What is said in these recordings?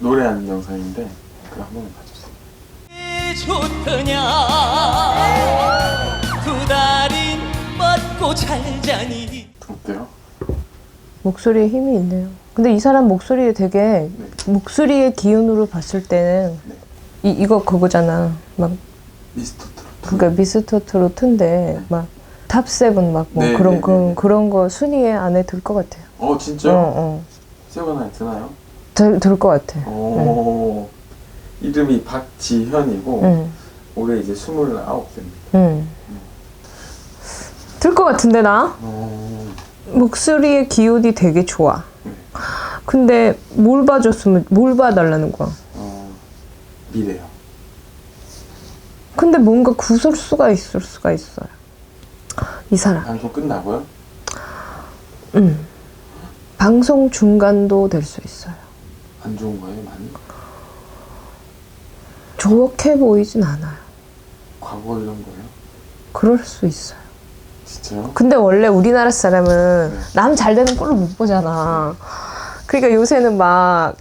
노래하는 영상인데 그거 한 번만 봐주세요. 좋더냐 두 달인 맞고 잘 자니 어때요? 목소리에 힘이 있네요. 근데 이 사람 목소리에 되게 네. 목소리의 기운으로 봤을 때는 네. 이 이거 그거잖아. 막 미스터 트로트. 그러니까 미스터 트로트인데 막 탑 세븐 막 뭐 네, 그런 네, 그런 네. 그런 거 순위에 안에 들 것 같아요. 어 진짜요? 어, 어. 세븐 드나요? 들것 같아. 오. 이름이 박지현이고 응. 올해 이제 29세입니다. 응. 들것 같은데 나 어. 목소리의 기운이 되게 좋아. 네. 근데 뭘 봐줬으면 뭘 봐달라는 거야. 어. 미래요. 근데 뭔가 구설수가 있을 수가 있어요. 이 사람. 방송 끝나고요? 음. 방송 중간도 될 수 있어요. 안 좋은 거예요, 많이? 좋게 보이진 않아요. 과거 관련 거예요? 그럴 수 있어요. 진짜요? 근데 원래 우리나라 사람은 네. 남잘 되는 꼴을 못 보잖아. 그러니까 요새는 막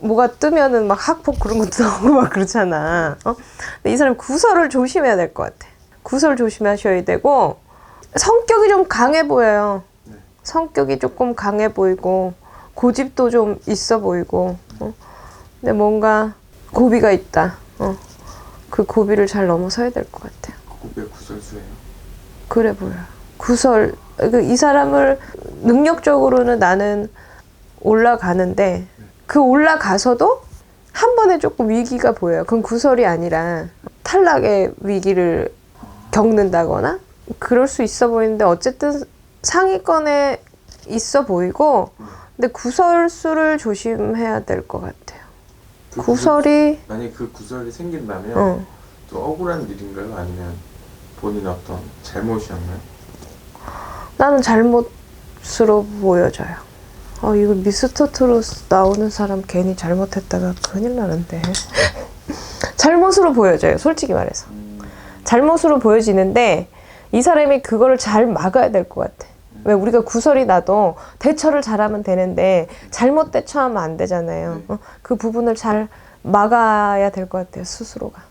뭐가 뜨면은 막 학폭 그런 것도 나오고 막 그렇잖아. 어? 근데 이 사람 구설을 조심해야 될 것 같아. 구설 조심하셔야 되고 성격이 좀 강해 보여요. 네. 성격이 조금 강해 보이고 고집도 좀 있어 보이고. 어? 근데 뭔가 고비가 있다. 어. 그 고비를 잘 넘어서야 될 것 같아요. 왜 구설수예요? 그래 보여요. 구설 그이 사람을 능력적으로는 나는 올라가는데 그 올라가서도 한 번에 조금 위기가 보여요. 그건 구설이 아니라 탈락의 위기를 겪는다거나 그럴 수 있어 보이는데 어쨌든 상위권에 있어 보이고 근데 구설수를 조심해야 될 것 같아요. 그 구설이 구설- 만약에 그 구설이 생긴다면 어, 또 억울한 일인가요? 아니면 본인 어떤 잘못이었나요? 나는 잘못으로 보여져요. 어, 이거 미스터 트롯 나오는 사람 괜히 잘못했다가 큰일 나는데. 잘못으로 보여져요, 솔직히 말해서. 음, 잘못으로 보여지는데, 이 사람이 그거를 잘 막아야 될 것 같아. 왜 우리가 구설이 나도 대처를 잘하면 되는데, 잘못 대처하면 안 되잖아요. 어? 그 부분을 잘 막아야 될 것 같아요, 스스로가.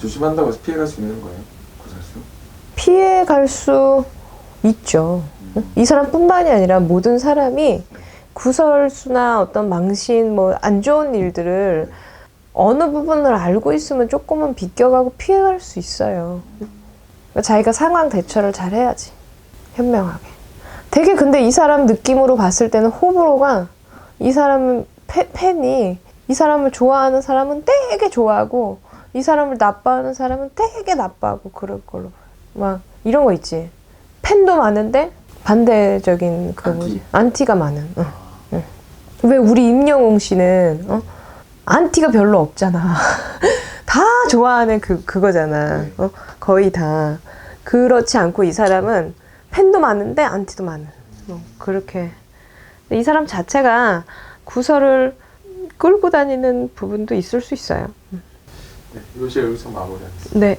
조심한다고 해서 피해갈 수 있는 거예요? 구설수? 피해 갈 수 있죠. 이 사람뿐만이 아니라 모든 사람이 구설수나 어떤 망신, 뭐 안 좋은 일들을 어느 부분을 알고 있으면 조금은 비껴가고 피해갈 수 있어요. 그러니까 자기가 상황 대처를 잘 해야지. 현명하게. 되게 근데 이 사람 느낌으로 봤을 때는 호불호가 이 사람은 패- 팬이 이 사람을 좋아하는 사람은 되게 좋아하고 이 사람을 나빠하는 사람은 되게 나빠하고 그럴 걸로. 막 이런 거 있지. 팬도 많은데 반대적인 그. 뭐지? 안티가 많은. 응, 응. 왜 우리 임영웅 씨는 어? 안티가 별로 없잖아. 다 좋아하는 그 그거잖아. 어? 거의 다. 그렇지 않고 이 사람은 팬도 많은데 안티도 많은. 뭐 그렇게. 이 사람 자체가 구설을 끌고 다니는 부분도 있을 수 있어요. 네, 이것이 여기서 마무리하겠습니다. 네.